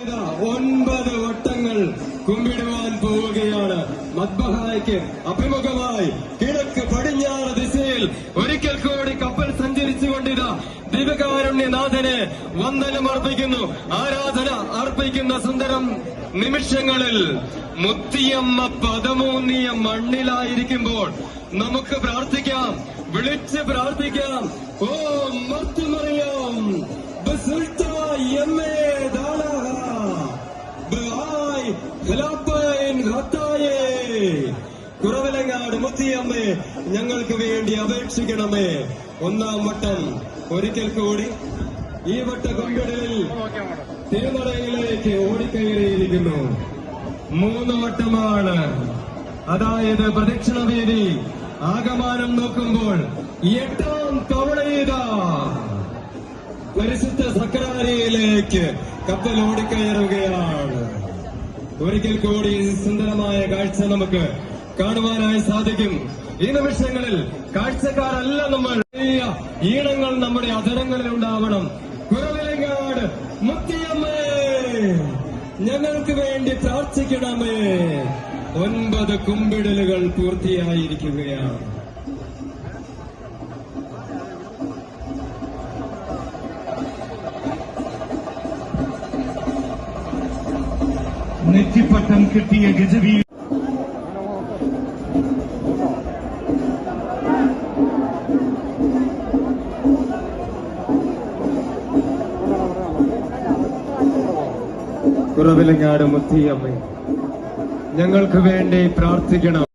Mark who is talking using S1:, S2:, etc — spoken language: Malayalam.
S1: ഒൻപത് വട്ടങ്ങൾ കുമ്പിടുവാൻ പോവുകയാണ്. മദ്ബഹായ്ക്ക് അഭിമുഖമായി കിഴക്ക് പടിഞ്ഞാറ് ദിശയിൽ ഒരിക്കൽ കൂടി കപ്പൽ സഞ്ചരിച്ചുകൊണ്ടിത ദിവകാരുണ്യനാഥനെ വന്ദനം അർപ്പിക്കുന്നു. ആരാധന അർപ്പിക്കുന്ന സുന്ദരം നിമിഷങ്ങളിൽ മുത്തിയമ്മ പദമൂന്നിയ മണ്ണിലായിരിക്കുമ്പോൾ നമുക്ക് പ്രാർത്ഥിക്കാം. വിളിച്ച് പ്രാർത്ഥിക്കാം. ഓ കുറവിലങ്ങാട് മുത്തിയമ്മേ ഞങ്ങൾക്ക് വേണ്ടി അപേക്ഷിക്കണമേ. ഒന്നാം വട്ടം ഒരിക്കൽ കൂടി ഈ വട്ട കൊമ്പിടലിൽ തിരുമലയിലേക്ക് ഓടിക്കയറിയിരിക്കുന്നു. മൂന്ന് വട്ടമാണ്. അതായത് പ്രദക്ഷിണ പ്രദക്ഷിണവേദി. ആകമാനം നോക്കുമ്പോൾ എട്ടാം തവണ പരിശുദ്ധ സക്രാരിയിലേക്ക് കപ്പൽ ഓടിക്കയറുകയാണ്. ഒരിക്കൽ കൂടി സുന്ദരമായ കാഴ്ച നമുക്ക് കാണുവാനായി സാധിക്കും. ഈ നിമിഷങ്ങളിൽ കാഴ്ചക്കാരല്ല നമ്മൾ. ഈണങ്ങൾ നമ്മുടെ അതരങ്ങളിൽ ഉണ്ടാവണം. കുറവിലങ്ങാട് മുത്തിയമ്മേ ഞങ്ങൾക്ക് വേണ്ടി പ്രാർത്ഥിക്കണമേ. ഒൻപത് കുമ്പിടലുകൾ പൂർത്തിയായിരിക്കുകയാണ്.
S2: നെറ്റിപ്പട്ടം കിട്ടിയ ഗജവീ
S1: കുറവിലങ്ങാട് മുത്തിയമ്മ ഞങ്ങൾക്ക് വേണ്ടി പ്രാർത്ഥിക്കണം.